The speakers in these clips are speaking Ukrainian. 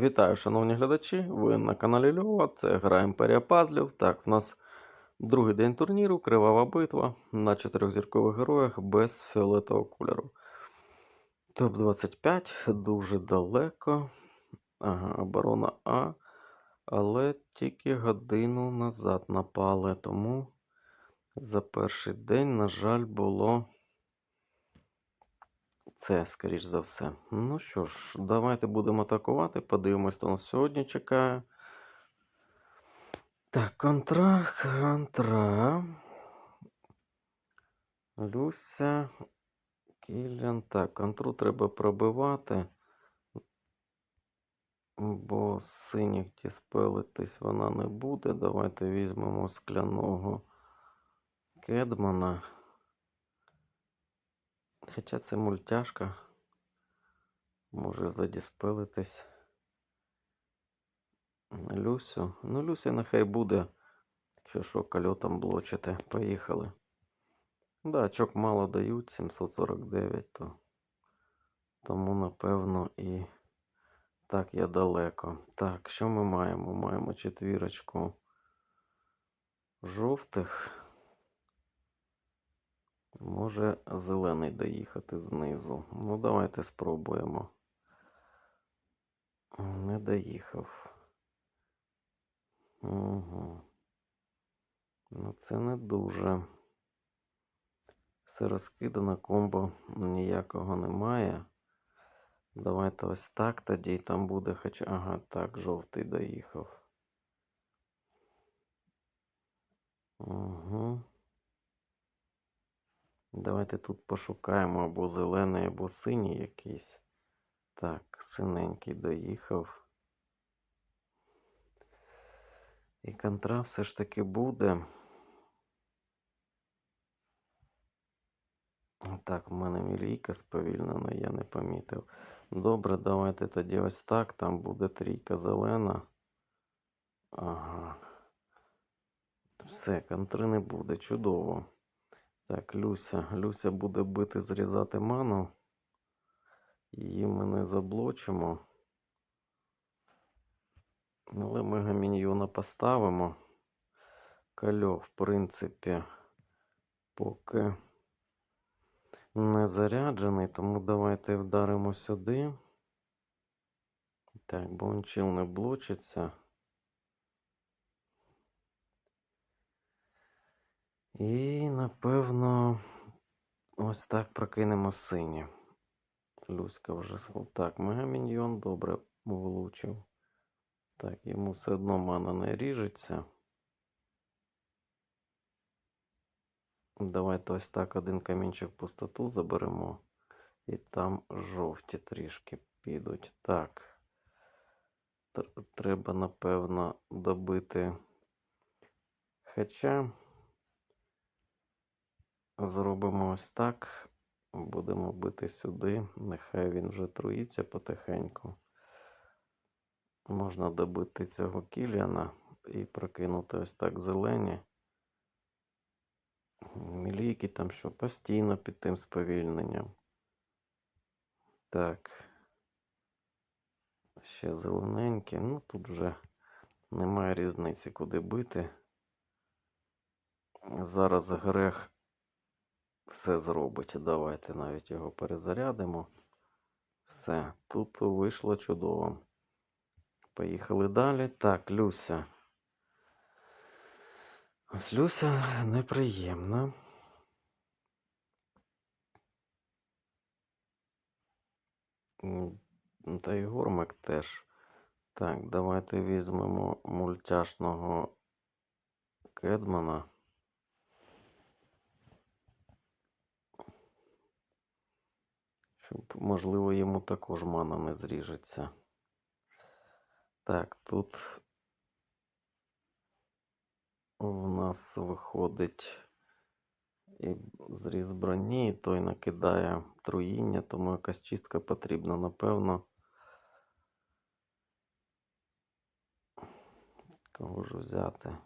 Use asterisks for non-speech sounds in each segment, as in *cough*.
Вітаю, шановні глядачі! Ви на каналі Львова. Це гра Імперія Пазлів. Так, в нас другий день турніру, кривава битва на чотирьохзіркових героях без фіолетового кольору. Топ-25 дуже далеко. Ага, оборона А. Але тільки годину назад напали, тому за перший день, на жаль, було це, скоріш за все. Ну що ж, давайте будемо атакувати. Подивимось, хто нас сьогодні чекає. Так, контра, контра. Люся. Кіллян. Так, контру треба пробивати. Бо синіх діспелитись вона не буде. Давайте візьмемо скляного кедмана. Хоча це мультяшка. Може задіспелитись. Люсю. Ну, Люся нехай буде. Якщо що, кольотом блочити. Поїхали. Да, очок мало дають, 749, то тому, напевно, і так я далеко. Так, що ми маємо? Маємо четвірочку жовтих. Може зелений доїхати знизу. Ну, давайте спробуємо. Не доїхав. Угу. Ну, це не дуже. Все розкидано, комбо ніякого немає. Давайте ось так тоді і там буде хоч. Ага, так, жовтий доїхав. Угу. Давайте тут пошукаємо або зелений, або синій якийсь. Так, синенький доїхав. І контра все ж таки буде. Так, в мене мілійка сповільнена, я не помітив. Добре, давайте тоді ось так. Там буде трійка зелена. Ага. Все, контри не буде. Чудово. Так, Люся. Люся буде бити, зрізати ману. Її ми не заблочимо. Але ми гаміньйона поставимо. Кальо, в принципі, поки не заряджений, тому давайте вдаримо сюди. Так, бончил не блочиться. І, напевно, ось так прокинемо сині. Люська вже Так, мегаміньйон добре влучив. Так, йому все одно мана не ріжеться. Давайте ось так один камінчик пустоту заберемо. І там жовті трішки підуть. Так. Треба, напевно, добити. Хоча зробимо ось так. Будемо бити сюди. Нехай він вже труїться потихеньку. Можна добити цього кіліана і прокинути ось так зелені. Мілійки там що постійно під тим сповільненням. Так. Ще зелененькі. Ну тут вже немає різниці, куди бити. Зараз грех все зробить. Давайте навіть його перезарядимо. Все, тут вийшло чудово. Поїхали далі. Так, Люся. Ось Люся неприємна. Та й Гормик теж. Так, давайте візьмемо мультяшного Кедмана. Щоб, можливо, йому також мана не зріжеться. Так, тут в нас виходить і зріз броні, і той накидає труїння, тому якась чистка потрібна, напевно. Кого ж взяти?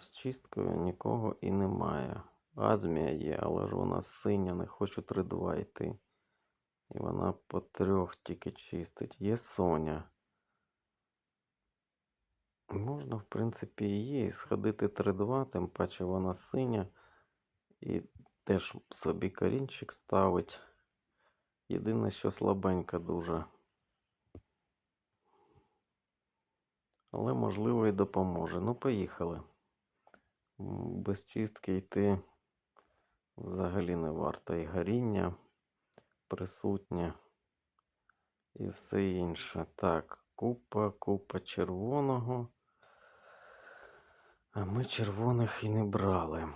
З чисткою нікого і немає. Азмія є, але ж вона синя, не хочу 3-2 йти. І вона по трьох тільки чистить. Є Соня. Можна, в принципі, її сходити 3-2, тим паче вона синя. І теж собі корінчик ставить. Єдине, що слабенька дуже. Але, можливо, і допоможе. Ну, поїхали. Без чистки йти взагалі не варто. І горіння присутнє. І все інше. Так, купа, купа червоного. А ми червоних і не брали.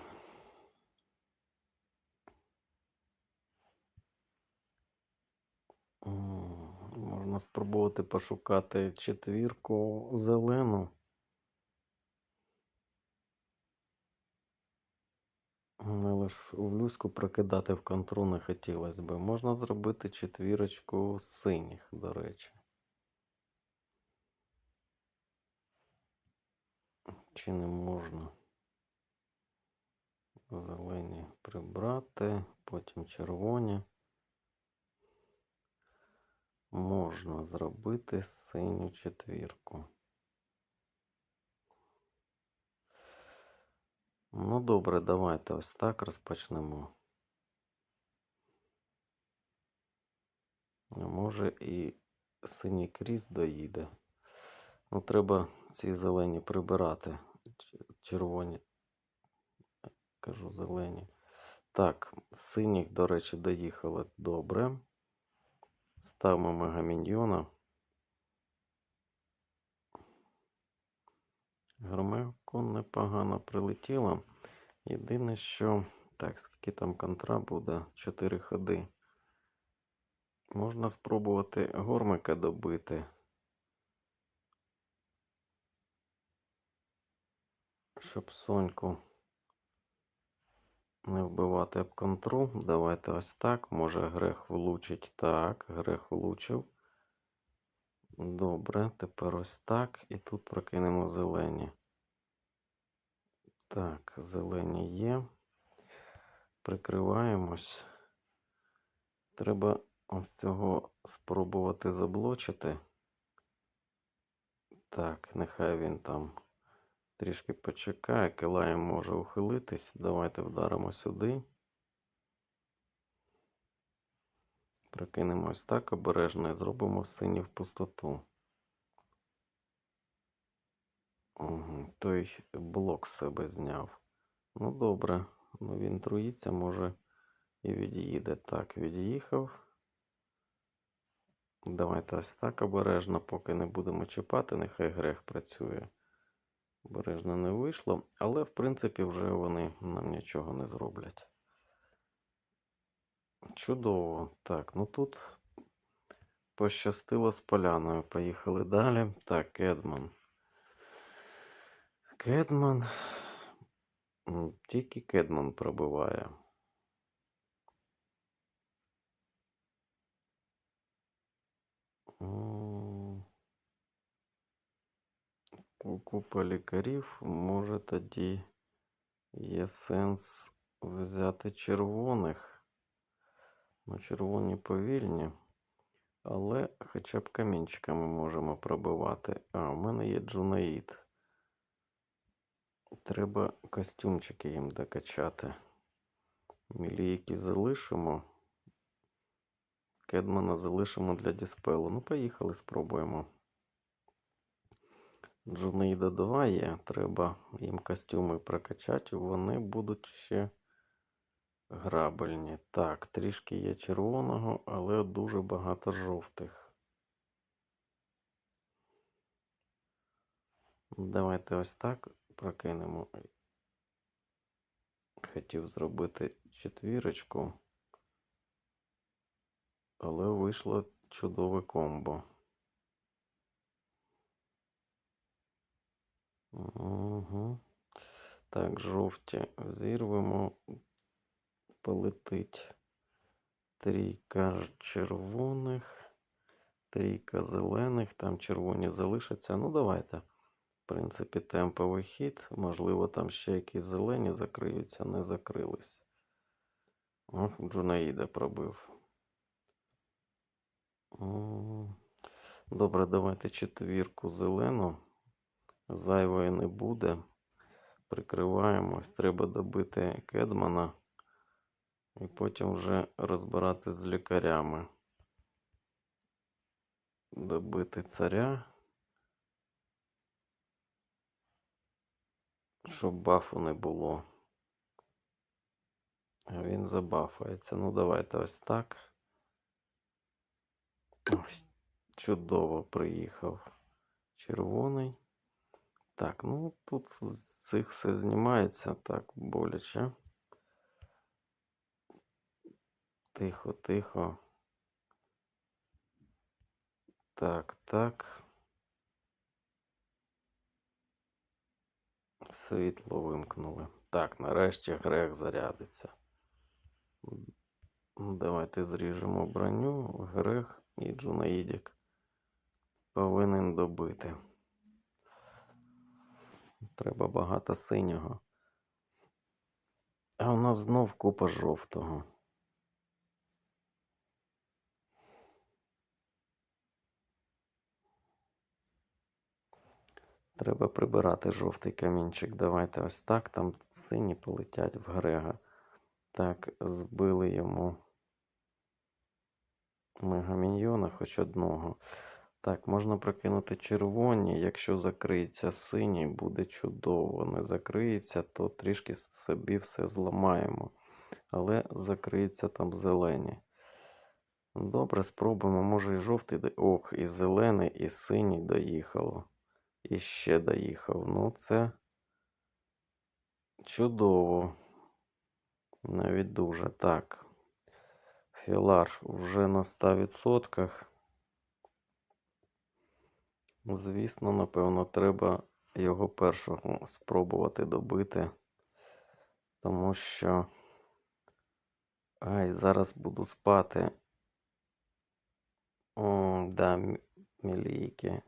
Можна спробувати пошукати четвірку зелену. Але ж в люську прокидати в контру не хотілося би. Можна зробити четвірочку синіх, до речі. Чи не можна? Зелені прибрати, потім червоні. Можна зробити синю четвірку. Ну, добре, давайте ось так розпочнемо. Може і синій кріс доїде. Ну, треба ці зелені прибирати. Червоні. Кажу зелені. Так, синіх, до речі, доїхали добре. Ставимо мегаміньйона. Громеко непогано прилетіло. Єдине, що. Так, скільки там контра буде? 4 ходи. Можна спробувати гормика добити. Щоб соньку не вбивати об контру. Давайте ось так. Може грех влучить. Так, грех влучив. Добре, тепер ось так. І тут прокинемо зелені. Так, зелені є. Прикриваємось. Треба ось цього спробувати заблочити. Так, нехай він там трішки почекає. Килаєм може ухилитись. Давайте вдаримо сюди. Прокинемо ось так обережно і зробимо синій в пустоту. Угу. Той блок себе зняв. Ну добре. Ну він труїться, може і від'їде. Так, від'їхав. Давайте ось так обережно, поки не будемо чіпати, нехай грех працює. Обережно не вийшло, але в принципі вже вони нам нічого не зроблять. Чудово. Так, ну тут пощастило з поляною. Поїхали далі. Так, Кедман. Кедман. Тільки Кедман пробиває. Купа лікарів. Може тоді є сенс взяти червоних. Ну, червоні повільні. Але хоча б камінчиками можемо пробивати. А, у мене є Джунаїд. Треба костюмчики їм докачати. Мілійки залишимо. Кедмана залишимо для діспелу. Ну, поїхали, спробуємо. Джунаїда 2 є. Треба їм костюми прокачати. Вони будуть ще грабельні. Так, трішки є червоного, але дуже багато жовтих. Давайте ось так прокинемо. Хотів зробити четвірочку, але вийшло чудове комбо. Угу. Так, жовті зірвемо, полетить трійка червоних, трійка зелених, там червоні залишаться. Ну, давайте. В принципі, темповий хід. Можливо, там ще якісь зелені закриються, не закрились. О, Джунаїда пробив. Добре, давайте четвірку зелену. Зайвої не буде. Прикриваємось. Треба добити Кедмана. І потім вже розбирати з лікарями. Добити царя. Щоб бафу не було. А він забафається. Ну, давайте ось так. Ой, чудово приїхав. Червоний. Так, ну тут з цих все знімається так боляче. Тихо, тихо. Так, так. Світло вимкнули. Так, нарешті грех зарядиться. Давайте зріжемо броню. Грех і Джунаїдік повинен добити. Треба багато синього. А у нас знов купа жовтого. Треба прибирати жовтий камінчик. Давайте ось так. Там сині полетять в Грега. Так, збили йому мегаміньйона хоч одного. Так, можна прокинути червоні. Якщо закриється синій, буде чудово. Не закриється, то трішки собі все зламаємо. Але закриються там зелені. Добре, спробуємо. Може і жовтий. Ох, і зелений, і синій доїхало. І ще доїхав. Ну, це чудово. Навіть дуже так. Філар вже на 100%. Звісно, напевно, треба його першого спробувати добити. Тому що. Ай, зараз буду спати. О, да, Мілійки е,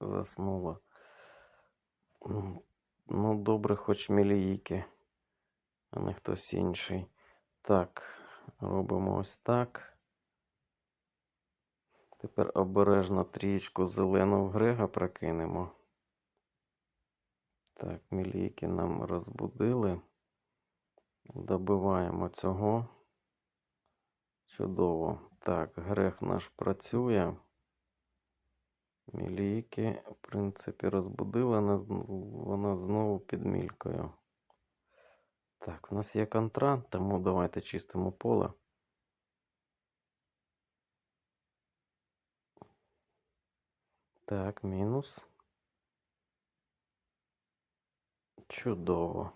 заснула. Ну, Ну, добре, хоч Мілійки, а не хтось інший. Так, робимо ось так. Тепер обережно трієчку зелену в Грега прокинемо. Так, мілійки нам розбудили. Добиваємо цього. Чудово. Так, Грег наш працює. Мілійки, в принципі, розбудила, вона знову під мількою. Так, у нас є контра, тому давайте чистимо поле. Так, мінус. Чудово.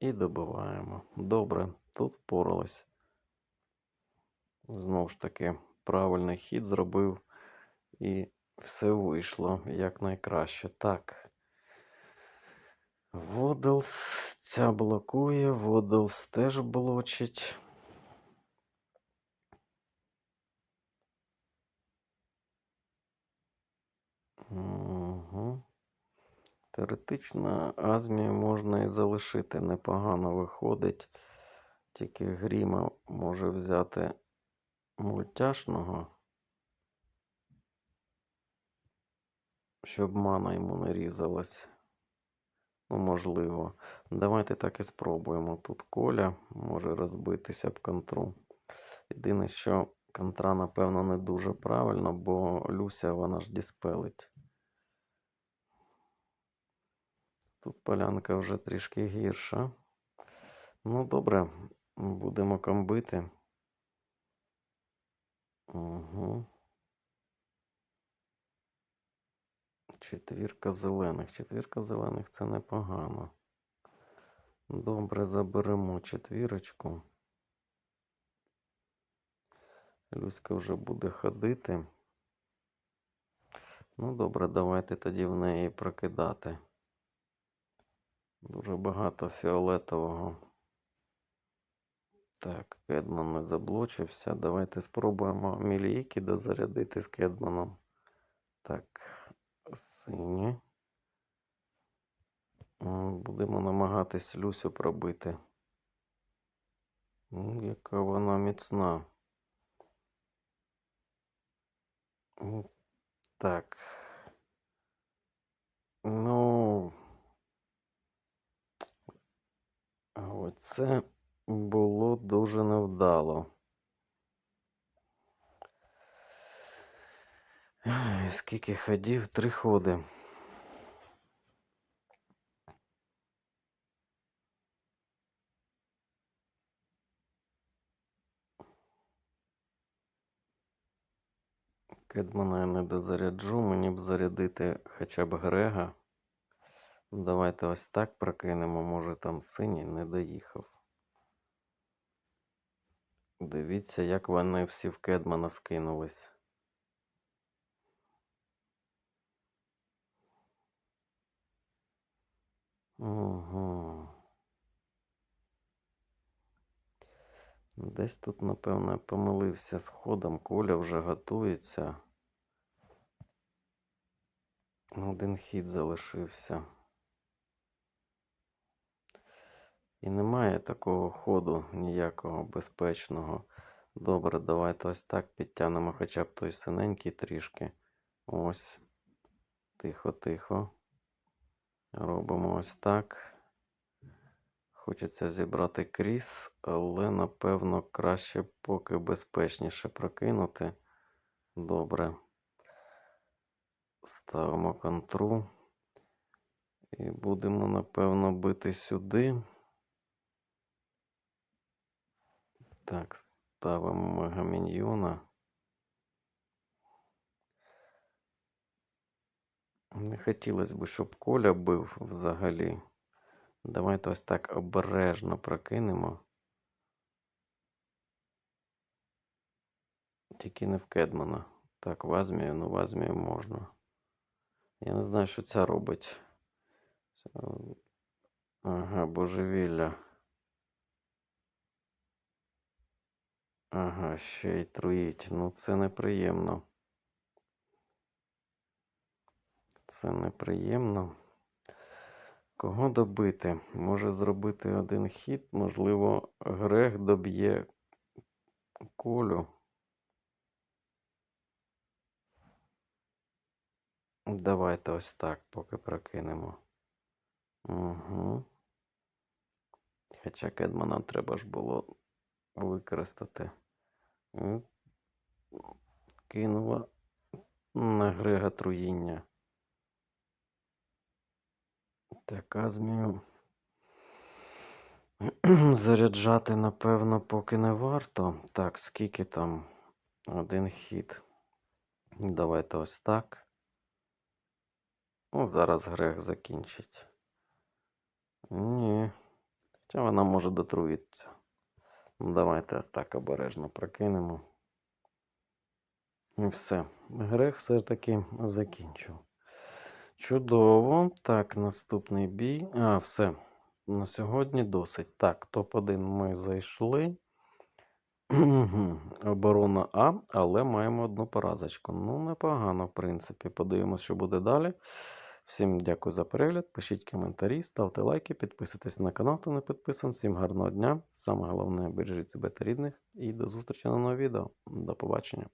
І добиваємо. Добре, тут впорались. Знову ж таки, правильний хід зробив. І все вийшло якнайкраще. Так. Водлс ця блокує, Водлс теж блочить. Угу. Теоретично Азмію можна і залишити. Непогано виходить. Тільки Гріма може взяти мультяшного. Щоб мана йому не різалась. Ну, можливо. Давайте так і спробуємо. Тут коля може розбитися об контру. Єдине, що контра, напевно, не дуже правильно, бо Люся вона ж діспелить. Тут полянка вже трішки гірша. Ну, добре, будемо комбити. Угу. Четвірка зелених. Четвірка зелених це непогано. Добре, заберемо четвірочку. Люська вже буде ходити. Ну, добре, давайте тоді в неї прокидати. Дуже багато фіолетового. Так, Кедман не заблочився. Давайте спробуємо мілійки дозарядити з Кедманом. Так, сині. Будемо намагатись Люсю пробити. Яка вона міцна. Так. Ну. Оце було дуже невдало. Скільки ходів? Три ходи. Кедмана я не дозаряджу, мені б зарядити хоча б Грега. Давайте ось так прокинемо, може там синій не доїхав. Дивіться, як вони всі в Кедмана скинулись. Угу. Десь тут, напевно, помилився з ходом. Коля вже готується. Один хід залишився. І немає такого ходу ніякого безпечного. Добре, давайте ось так підтягнемо хоча б той синенький трішки. Ось. Тихо-тихо. Робимо ось так. Хочеться зібрати кріс, але напевно краще поки безпечніше прокинути. Добре. Ставимо контру. І будемо, напевно, бити сюди. Так, ставимо мегаміньйона. Не хотілося б, щоб Коля бив взагалі. Давайте ось так обережно прокинемо. Тільки не в Кедмана. Так, в Азмію, ну в Азмію можна. Я не знаю, що ця робить. Ага, божевілля. Ага, ще й труїть. Ну, це неприємно. Це неприємно. Кого добити? Може зробити один хід, можливо, Грег доб'є Колю. Давайте ось так, поки прокинемо. Угу. Хоча Кедмана треба ж було використати. Кинула на Грега труїння. Так, Азмію *clears throat* заряджати, напевно, поки не варто. Так, скільки там? Один хід. Давайте ось так. Ну, зараз Грег закінчить. Ні. Хоча вона може дотруїтися. Ну, Давайте ось так обережно прокинемо. І все. Грег все ж таки закінчив. Чудово. Так, наступний бій. А, все. На сьогодні досить. Так, топ-1 ми зайшли. Оборона А, але маємо одну поразочку. Ну, непогано, в принципі. Подивимось, що буде далі. Всім дякую за перегляд. Пишіть коментарі, ставте лайки, підписуйтесь на канал, хто не підписаний. Всім гарного дня. Саме головне, бережіть себе та рідних. І до зустрічі на новому відео. До побачення.